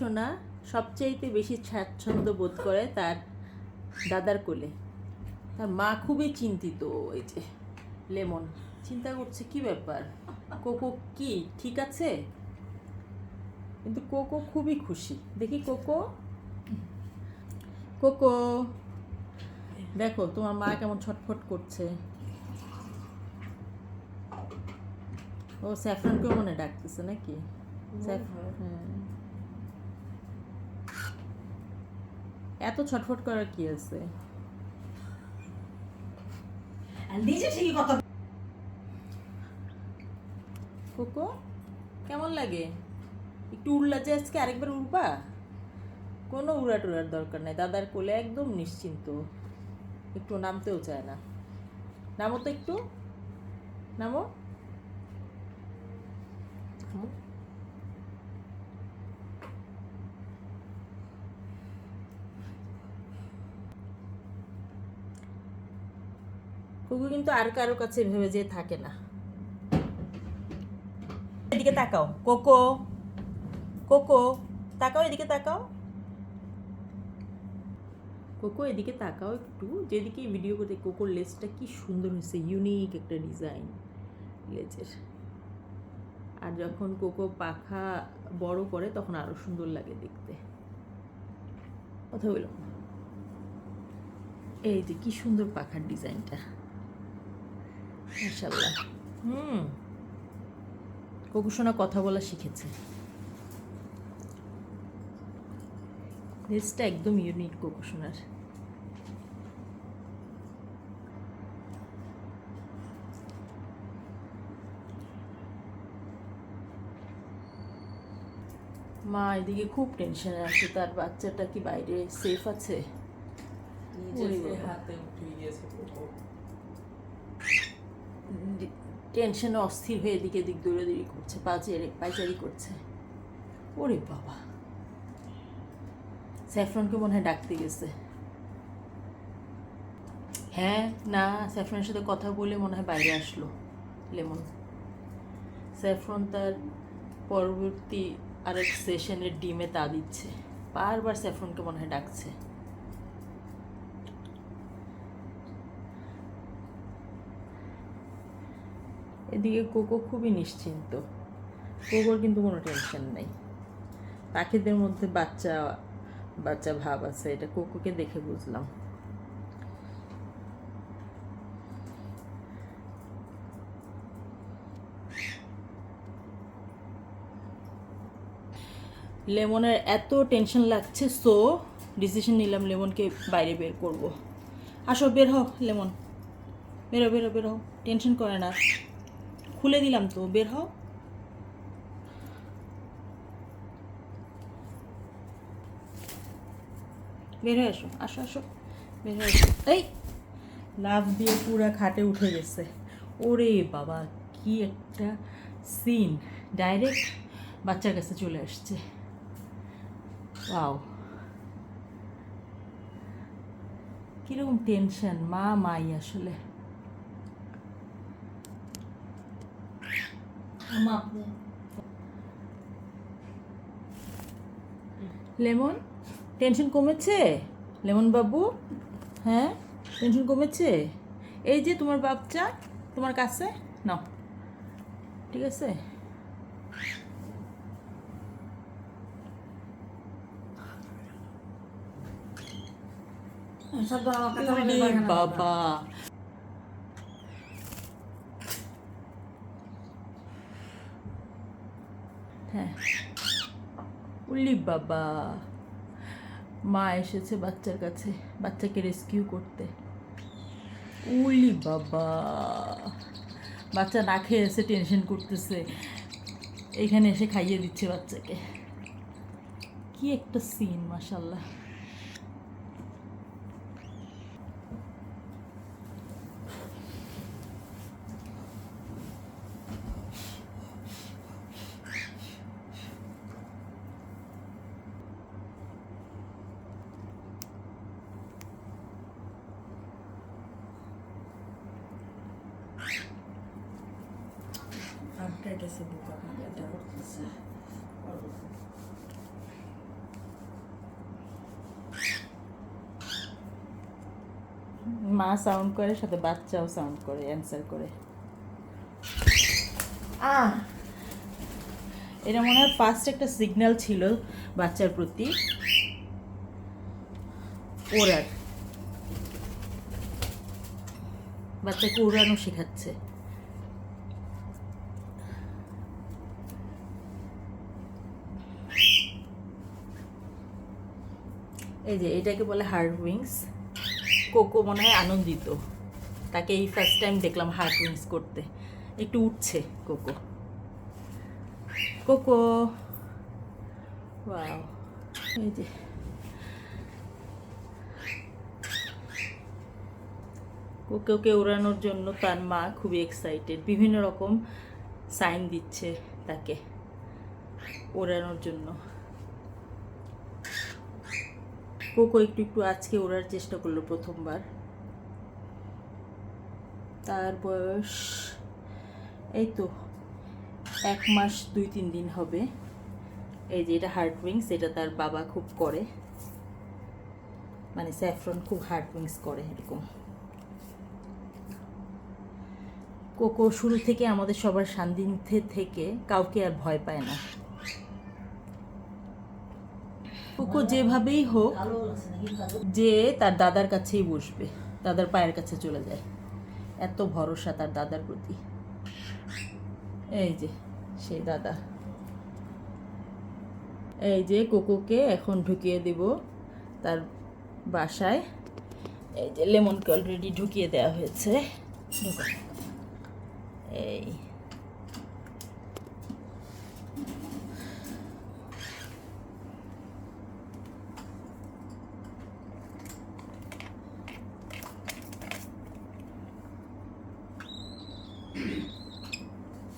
সোনা সবচাইতে বেশি স্বাচ্ছন্দ্য বোধ করে তার দাদার কোলে। তার মা খুবই চিন্তিত ওই যে লেমন। চিন্তা করছে কি ব্যাপার? কোকো কি ঠিক আছে? কিন্তু কোকো খুবই খুশি। দেখি কোকো। কোকো দেখো তোমার মা কেমন ছটফট করছে। ও স্যাফরনকেও মনে ডাকতেছে নাকি? হ্যাঁ। এত ছটফট করার কি আছে? নিজে ঠিকই কথা। কোকো কেমন লাগে? একটু উড়লা যে আজকে আরেকবার উড়বা? কোনো উড়া টুড়ার দরকার নেই। দাদার কোলে একদম নিশ্চিন্ত। একটু নামতেও চায় না। নামো তো একটু। নামো। নামো। কিন্তু আর কারও কাছে ভেবে যে থাকে না। এদিকে তাকাও, কোকো কোকো, তাকাও এদিকে তাকাও। কোকো এদিকে তাকাও একটু, যেদিকে ভিডিও করতে, কোকোর লেজটা কি সুন্দর হয়েছে ইউনিক একটা ডিজাইন লেজের আর যখন কোকো পাখা বড় করে, তখন আরও সুন্দর লাগে দেখতে। কথা বলো এই যে কি সুন্দর পাখার ডিজাইনটা মাশাল্লাহ হুম। কোকুসোনা কথা বলা শিখেছে। লেজটা একদম ইউনিক কোকুসোনার মা এদিকে খুব টেনশনে আছে তার বাচ্চাটা কি বাইরে সেফ আছে? নিজের হাতে উঠে গিয়েছে। টেনশনে অস্থির হয়ে এদিকে এদিক দৌড়াদৌড়ি করছে, পাচারি পাইচারি করছে। ওরে বাবা। স্যাফরনকে মনে হয় ডাকতে গেছে। হ্যাঁ না, স্যাফরনের সাথে কথা বলে মনে হয় বাইরে আসলো, লেমন। স্যাফরন তার পরবর্তী আরেক সেশনের ডিমে তা দিচ্ছে। বারবার স্যাফরনকে মনে হয় ডাকছে। এদিকে কোকো খুবই নিশ্চিন্ত। কোকোর কিন্তু কোনো টেনশন নেই। পাখিদের মধ্যে বাচ্চা বাচ্চা ভাব আছে, এটা কোকোকে দেখে বুঝলাম। লেমনের এত টেনশন লাগছে সো ডিসিশন নিলাম লেমনকে বাইরে বের করব। আসো, বের হও, লেমন। বেরো বেরো বেরো টেনশন করে না। খুলে দিলাম তো, বের হও। বের হয়ে আসো আসো আসো। বের হয়ে আসো। এই! লাভ দিয়ে পুরা খাটে উঠে গেছে। ওরে বাবা, কি একটা সিন ডাইরেক্ট বাচ্চার কাছে চলে আসছে। ওয়াও কীরকম টেনশন মা মাই আসলে। লেমন? টেনশন কমেছে? লেমন বাবু? হ্যাঁ? টেনশন কমেছে? এই যে তোমার বাচ্চা তোমার কাছে? নাও। ঠিক আছে। বাবা হ্যাঁ উল্লি বাবা মা এসেছে বাচ্চার কাছে, বাচ্চাকে রেস্কিউ করতে। উলি বাবা বাচ্চা না খেয়ে এসে টেনশন করতেছে। এখানে এসে খাইয়ে দিচ্ছে বাচ্চাকে। কি একটা সিন মাসাল্লাহ গেছে বুক আপনাকে এটা করতেছে মা সাউন্ড করে, সাথে বাচ্চাও সাউন্ড করে অ্যান্সার করে। এটা মনে হয় ফার্স্ট একটা সিগন্যাল ছিল বাচ্চার প্রতি। ওরার বাচ্চাকে উড়ানো শেখাচ্ছে। এই যে এটাকে বলে হার্ড উইংস। কোকো মনে হয় আনন্দিত। তাকে এই ফার্স্ট টাইম দেখলাম হার্ড উইংস করতে। একটু উঠছে কোকো। কোকো! ওয়াও। এই যে। কোকোকে ওড়ানোর জন্য তার মা খুবই এক্সাইটেড বিভিন্ন রকম সাইন দিচ্ছে তাকে ওড়ানোর জন্য। কোকো একটু একটু আজকে ওড়ার চেষ্টা করল প্রথমবার। তার বয়স, এই তো এক মাস দুই তিন দিন হবে। এই যে এটা হার্ড উইংস এটা তার বাবা খুব করে। মানে স্যাফরন খুব হার্ড উইংস করে এরকম। কোকো শুরু থেকে আমাদের সবার সান্নিধ্যে থেকে কাউকে আর ভয় পায় না। কোকো যেভাবেই হোক, যে তার দাদার কাছেই বসবে, দাদার পায়ের কাছে চলে যায়। এত ভরসা তার দাদার প্রতি। এই যে, সেই দাদা। এই যে কোকোকে এখন ঢুকিয়ে দেব তার বাসায়। এই যে লেমনকে অলরেডি ঢুকিয়ে দেওয়া হয়েছে। এই।